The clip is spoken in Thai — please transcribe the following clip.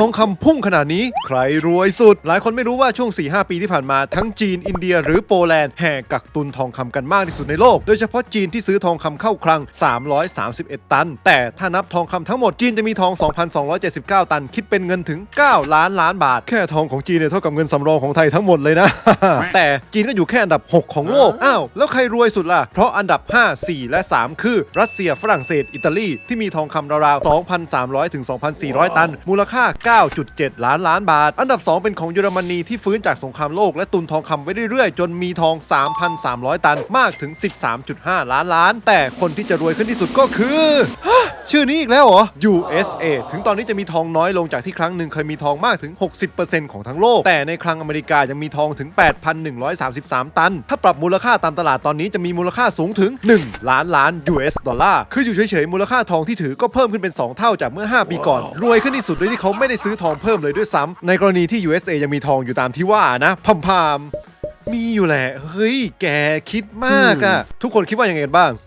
ทองคำพุ่งขนาดนี้ ใครรวยสุด หลายคนไม่รู้ว่าช่วง 4-5 ปีที่ผ่านมาทั้งจีนอินเดีย หรือโปแลนด์แห่กักตุนทองคำกันมากที่สุดในโลก โดยเฉพาะจีนที่ซื้อทองคำเข้าคลัง 331 ตัน แต่ถ้านับทองคำทั้งหมดจีนจะมีทอง 2,279 ตัน คิดเป็นเงินถึง 9 ล้านล้านบาท แค่ทองของจีนเนี่ยเท่ากับเงินสำรองของไทยทั้งหมดเลยนะ แต่จีนก็อยู่แค่อันดับ 6 ของโลกอ้าวแล้วใครรวยสุดล่ะเพราะอันดับ 5 4 และ 3 คือ รัสเซียฝรั่งเศส อิตาลีที่มีทองคำราวๆ2,300ถึง2,400 ตัน มูลค่า9.7 ล้านล้านบาท อันดับ 2 เป็นของเยอรมนีที่ฟื้นจากสงครามโลกและตุนทองคำไว้เรื่อยๆ จนมีทอง 3,300 ตันมากถึง 13.5 ล้านล้าน แต่คนที่จะรวยขึ้นที่สุดก็คือ ชื่อนี้อีกแล้วเหรอ USA ถึงตอนนี้จะมีทองน้อยลงจากที่ครั้งหนึ่งเคยมีทองมากถึง 60%ของทั้งโลก แต่ในคลังอเมริกายังมีทองถึง 8,133 ตัน ถ้าปรับมูลค่าตามตลาดตอนนี้จะมีมูลค่าสูงถึง 1 ล้านล้าน US ดอลลาร์ คืออยู่เฉยๆ มูลค่าทองที่ถือก็เพิ่มขึ้นเป็น 2 เท่าจากเมื่อ 5 ปีก่อน รวยขึ้นที่สุดโดยที่เขาไม่ได้ซื้อทองเพิ่มเลยด้วยซ้ำในกรณีที่ USA ยังมีทองอยู่ตามที่ว่านะพัมพามๆมีอยู่แหละ เฮ้ย แกคิดมากอะทุกคนคิดว่ายังไงกันบ้าง